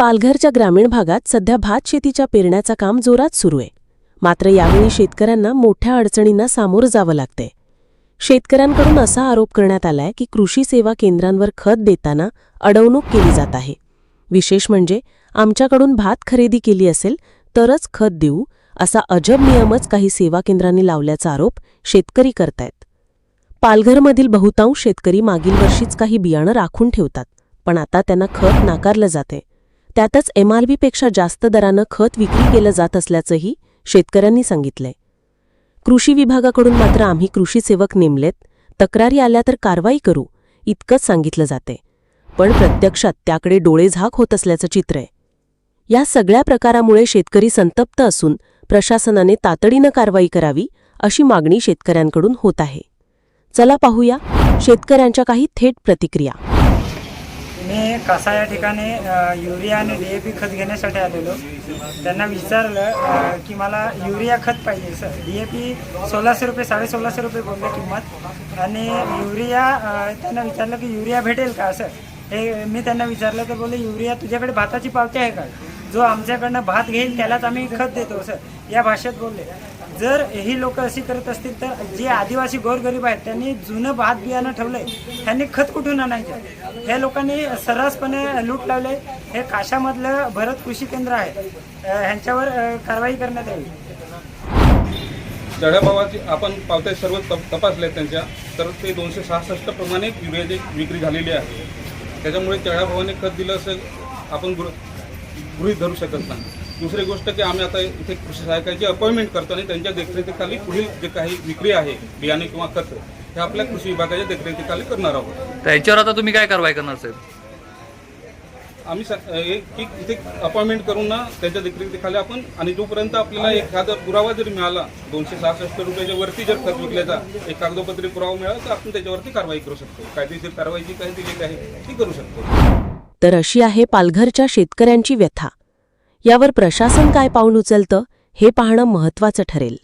पालघरच्या ग्रामीण भागात सध्या भात शेतीच्या पेरण्याचं काम जोरात सुरू आहे. मात्र यावेळी शेतकऱ्यांना मोठ्या अडचणींना सामोरं जावं लागतंय. शेतकऱ्यांकडून असा आरोप करण्यात आलाय की कृषी सेवा केंद्रांवर खत देताना अडवणूक केली जात आहे. विशेष म्हणजे आमच्याकडून भात खरेदी केली असेल तरच खत देऊ असा अजब नियमच काही सेवा केंद्रांनी लावल्याचा आरोप शेतकरी करतायत. पालघरमधील बहुतांश शेतकरी मागील वर्षीच काही बियाणं राखून ठेवतात पण आता त्यांना खत नाकारलं जाते त्यातच एमआरबीपेक्षा जास्त दरानं खत विक्री केलं जात असल्याचंही शेतकऱ्यांनी सांगितलंय. कृषी विभागाकडून मात्र आम्ही कृषी सेवक नेमलेत. तक्रारी आल्या तर कारवाई करू इतकंच सांगितलं जाते पण प्रत्यक्षात त्याकडे डोळेझाक होत असल्याचं चित्र आहे. या सगळ्या प्रकारामुळे शेतकरी संतप्त असून प्रशासनाने तातडीनं कारवाई करावी अशी मागणी शेतकऱ्यांकडून होत आहे. चला पाहूया शेतकऱ्यांच्या काही थेट प्रतिक्रिया. मी कसा या ठिकाणी युरिया आणि डी ए पी खत घेण्यासाठी आलेलो. त्यांना विचारलं की मला युरिया खत पाहिजे सर. डी ए पी सोळाशे रुपये साडे सोळाशे रुपये बोलले किंमत. आणि युरिया त्यांना विचारलं की युरिया भेटेल का सर? हे मी त्यांना विचारलं तर बोलले युरिया तुझ्याकडे भाताची पावती आहे का? जो आमच्याकडनं भात घेईल त्यालाच आम्ही खत देतो सर या भाषेत बोलले. जर ही लोक अशी करत असतील तर जे आदिवासी गोरगरीब आहेत त्यांनी जुनं भात बियाणं ठेवलंय त्यांनी खत कुठून आणायचं? ह्या लोकांनी सर्रासपणे लूट लावले हे काशामधलं भरत कृषी केंद्र आहे. ह्यांच्यावर कारवाई करण्यात यावी. चढ्या आपण पावत्या सर्व तप तपासल्या त्यांच्या. तर ते दोनशे सहासष्ट प्रमाणे युरियाची विक्री झालेली आहे. त्याच्यामुळे चढ्याभावाने खत दिलं असं आपण गृहीत धरू शकत नाही. दुसरी गोष्ट की आम्ही आता इथे कृषी सहायकाची अपॉइंटमेंट करतो आणि त्यांच्या देखरेखीखाली पुढील जे काही विक्री आहे बियाणे किंवा खत हे आपल्या कृषी विभागाच्या देखरेखीखाली करणार आहोत. तर याच्यावर आता तुम्ही काय कारवाई करणार साहेब? आम्ही स- एक एक इथे अपॉइंटमेंट करून ना त्यांच्या देखरेखीखाली आपण आणि जोपर्यंत आपल्याला एखादा पुरावा जरी मिळाला दोनशे सहासष्ट रुपयाच्या वरती जर खत विकल्याचा एक कागदोपत्री पुरावा मिळाला तर आपण त्याच्यावरती कारवाई करू शकतो. कायदेशीर कारवाई जी काही दिलेली आहे ती करू शकतो. तर अशी आहे पालघरच्या शेतकऱ्यांची व्यथा. यावर प्रशासन काय पाऊल उचलतं हे पाहणं महत्वाचं ठरेल.